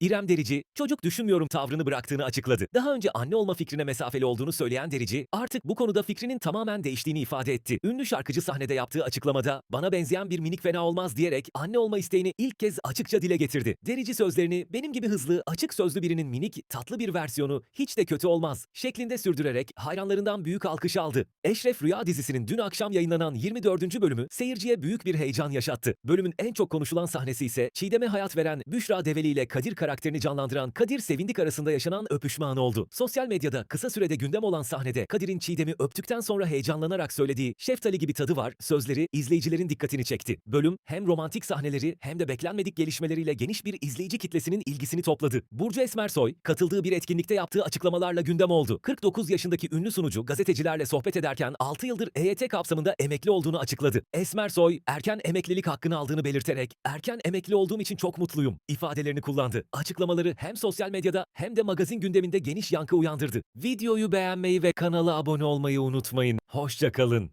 İrem Derici, çocuk düşünmüyorum tavrını bıraktığını açıkladı. Daha önce anne olma fikrine mesafeli olduğunu söyleyen Derici, artık bu konuda fikrinin tamamen değiştiğini ifade etti. Ünlü şarkıcı sahnede yaptığı açıklamada, bana benzeyen bir minik fena olmaz diyerek anne olma isteğini ilk kez açıkça dile getirdi. Derici sözlerini, benim gibi hızlı, açık sözlü birinin minik, tatlı bir versiyonu hiç de kötü olmaz şeklinde sürdürerek hayranlarından büyük alkış aldı. Eşref Rüya dizisinin dün akşam yayınlanan 24. bölümü seyirciye büyük bir heyecan yaşattı. Bölümün en çok konuşulan sahnesi ise Çiğdem'e hayat veren Büşra Develi ile Kadir karakterini canlandıran Kadir Sevindik arasında yaşanan öpüşme anı oldu. Sosyal medyada kısa sürede gündem olan sahnede Kadir'in Çiğdem'i öptükten sonra heyecanlanarak söylediği şeftali gibi tadı var sözleri izleyicilerin dikkatini çekti. Bölüm hem romantik sahneleri hem de beklenmedik gelişmeleriyle geniş bir izleyici kitlesinin ilgisini topladı. Burcu Esmersoy katıldığı bir etkinlikte yaptığı açıklamalarla gündem oldu. 49 yaşındaki ünlü sunucu gazetecilerle sohbet ederken 6 yıldır EYT kapsamında emekli olduğunu açıkladı. Esmersoy erken emeklilik hakkını aldığını belirterek erken emekli olduğum için çok mutluyum ifadelerini kullandı. Açıklamaları hem sosyal medyada hem de magazin gündeminde geniş yankı uyandırdı. Videoyu beğenmeyi ve kanala abone olmayı unutmayın. Hoşçakalın.